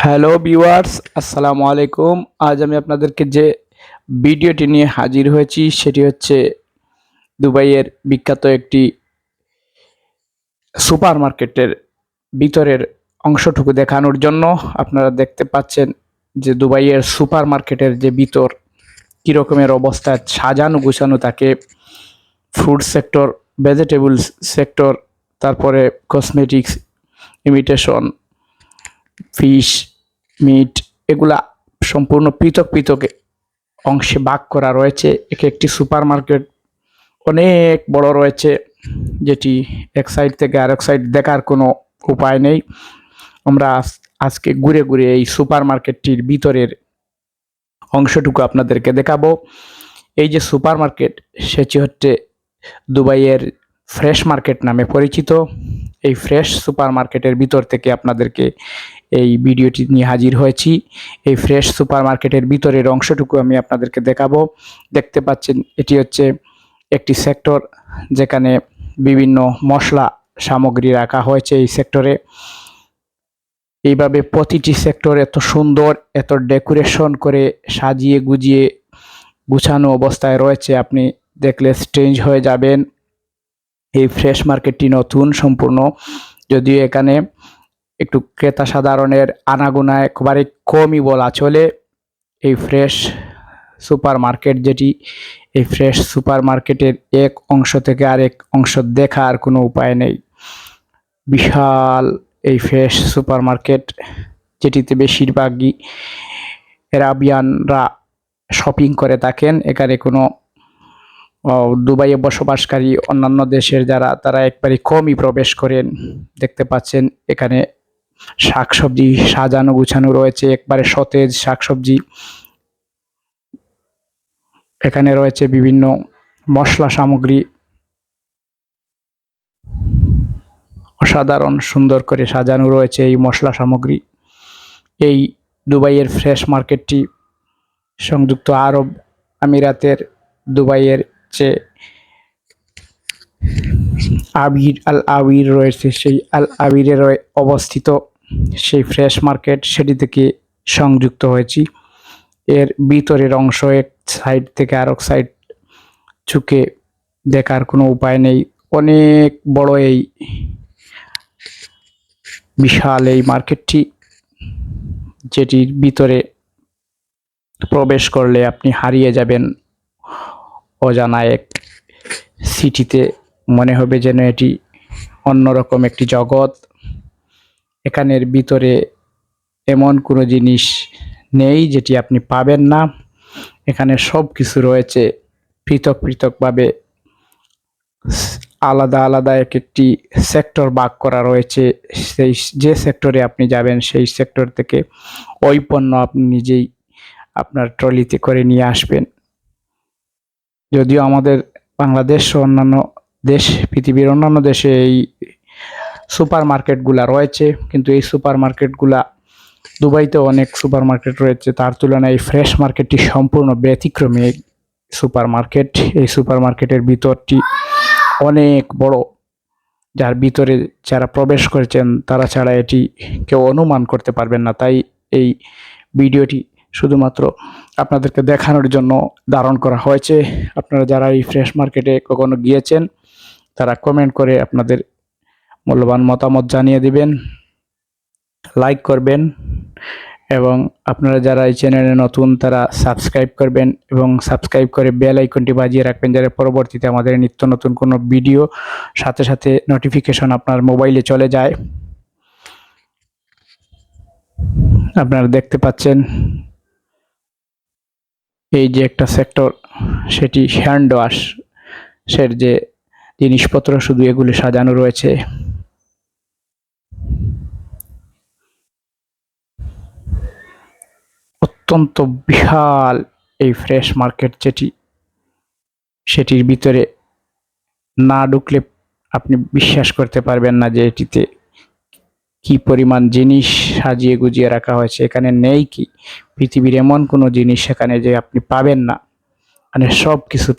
Hello viewers, আসসালামু আলাইকুম। আজ আমি আপনাদেরকে যে ভিডিওটি নিয়ে হাজির হয়েছি, সেটি হচ্ছে দুবাইয়ের বিখ্যাত একটি সুপার মার্কেটের ভিতরের অংশটুকু দেখানোর জন্য আপনারা দেখতে পাচ্ছেন যে দুবাইয়ের সুপার মার্কেটের যে ভিতর কীরকমের অবস্থা, সাজানো গুছানো থাকে ফ্রুট সেক্টর, ভেজিটেবলস সেক্টর, তারপরে কসমেটিক্স, ইমিটেশন ফিশ মিট এগুলা সম্পূর্ণ পৃথক পৃথক অংশে ভাগ করা রয়েছে। এক একটি সুপার মার্কেট অনেক বড় রয়েছে, যেটি এক সাইড থেকে আরেক সাইড দেখার কোনো উপায় নেই। আমরা আজ- আজকে ঘুরে ঘুরে এই সুপার মার্কেটটির ভিতরের অংশটুকু আপনাদেরকে দেখাবো। এই যে সুপার মার্কেট সেটি হচ্ছে দুবাইয়ের ফ্রেশ মার্কেট নামে পরিচিত। এই ফ্রেশ সুপার মার্কেটের ভিতর থেকে আপনাদেরকে এই ভিডিওটি নিয়ে হাজির হয়েছি। এই ফ্রেশ সুপার মার্কেটের ভিতরের অংশটুকু আমি আপনাদেরকে দেখাবো। দেখতে পাচ্ছেন, এটি হচ্ছে একটি সেক্টর যেখানে বিভিন্ন মশলা সামগ্রী রাখা হয়েছে এই সেক্টরে। এইভাবে প্রতিটি সেক্টর এত সুন্দর, এত ডেকোরেশন করে সাজিয়ে গুজিয়ে গুছানো অবস্থায় রয়েছে। আপনি দেখলে স্ট্রেঞ্জ হয়ে যাবেন। এই ফ্রেশ মার্কেটটি নতুন, সম্পূর্ণ। যদিও এখানে একটু ক্রেতা সাধারণের আনাগোনা একবারে কমই বলা চলে। এই ফ্রেশ সুপার মার্কেট যেটি, এই ফ্রেশ সুপার মার্কেটের এক অংশ থেকে আরেক অংশ দেখার কোনো উপায় নেই। বিশাল এই ফ্রেশ সুপার মার্কেট যেটিতে বেশিরভাগই এরাবিয়ানরা শপিং করে থাকেন। এখানে কোনো দুবাইয়ে বসবাসকারী অন্যান্য দেশের যারা, তারা একবারে কমই প্রবেশ করেন। দেখতে পাচ্ছেন এখানে শাকসবজি সাজানো গুছানো রয়েছে, একবারে সতেজ শাকসবজি। এখানে রয়েছে বিভিন্ন মশলা সামগ্রী। অসাধারণ সুন্দর করে সাজানো রয়েছে এই মশলা সামগ্রী। এই দুবাইয়ের ফ্রেশ মার্কেটটি সংযুক্ত আরব আমিরাতের দুবাইয়ের যে আবির আল আবির রয়েছে, সেই আল আবিরে রয়ে- অবস্থিত। সেই ফ্রেশ মার্কেট সেটি থেকে সংযুক্ত হয়েছি। এর ভিতরের অংশ এক সাইড থেকে আরেক সাইড ঝুঁকে দেখার কোনো উপায় নেই। অনেক বড় এই বিশাল এই মার্কেটটি যেটির ভিতরে প্রবেশ করলে আপনি হারিয়ে যাবেন অজানা এক সিটিতে মনে হবে যেন এটি অন্যরকম একটি জগৎ। এখানের ভিতরে এমন কোনো জিনিস নেই যেটি আপনি পাবেন না। এখানে সব কিছু রয়েছে পৃথক পৃথকভাবে। আলাদা আলাদা এক একটি সেক্টর ভাগ করা রয়েছে। সেই যে সেক্টরে আপনি যাবেন সেই সেক্টর থেকে ওই পণ্য আপনি নিজেই আপনার ট্রলিতে করে নিয়ে আসবেন। যদিও আমাদের বাংলাদেশ অন্যান্য দেশ, পৃথিবীর অন্যান্য দেশে এই সুপার মার্কেটগুলা রয়েছে, কিন্তু এই সুপার মার্কেটগুলা দুবাইতে অনেক সুপার মার্কেট রয়েছে। তার তুলনায় এই ফ্রেশ মার্কেটটি সম্পূর্ণ ব্যতিক্রমী সুপার মার্কেট এই সুপার মার্কেটের ভিতরটি অনেক বড়, যার ভিতরে যারা প্রবেশ করেছেন তারা ছাড়া এটি কেউ অনুমান করতে পারবেন না। তাই এই ভিডিওটি শুধুমাত্র আপনাদেরকে দেখানোর জন্য ধারণ করা হয়েছে। আপনারা যারা এই ফ্রেশ মার্কেটে কখনো গিয়েছেন, তারা কমেন্ট করে আপনাদের মূল্যবান মতামত জানিয়ে দিবেন লাইক করবেন এবং আপনারা যারা এই চ্যানেলে নতুন তারা সাবস্ক্রাইব করবেন এবং সাবস্ক্রাইব করে বেল আইকনটি বাজিয়ে রাখবেন যাতে পরবর্তীতে আমাদের নিত্য নতুন কোনো ভিডিও সাথে সাথে নোটিফিকেশন আপনার মোবাইলে চলে যায়। আপনারা দেখতে পাচ্ছেন এই যে একটা সেক্টর সেটি হ্যান্ড ওয়াশ সের যে জিনিসপত্র, শুধু এগুলি সাজানো রয়েছে। অত্যন্ত বিশাল এই ফ্রেশ মার্কেট যেটি, সেটির ভিতরে না ঢুকলে আপনি বিশ্বাস করতে পারবেন না যে এটিতে কি পরিমাণ জিনিস সাজিয়ে গুজিয়ে রাখা হয়েছে। এখানে নেই কি? পৃথিবীর এমন কোনো জিনিস সেখানে যে আপনি পাবেন না। মানে সব কিছু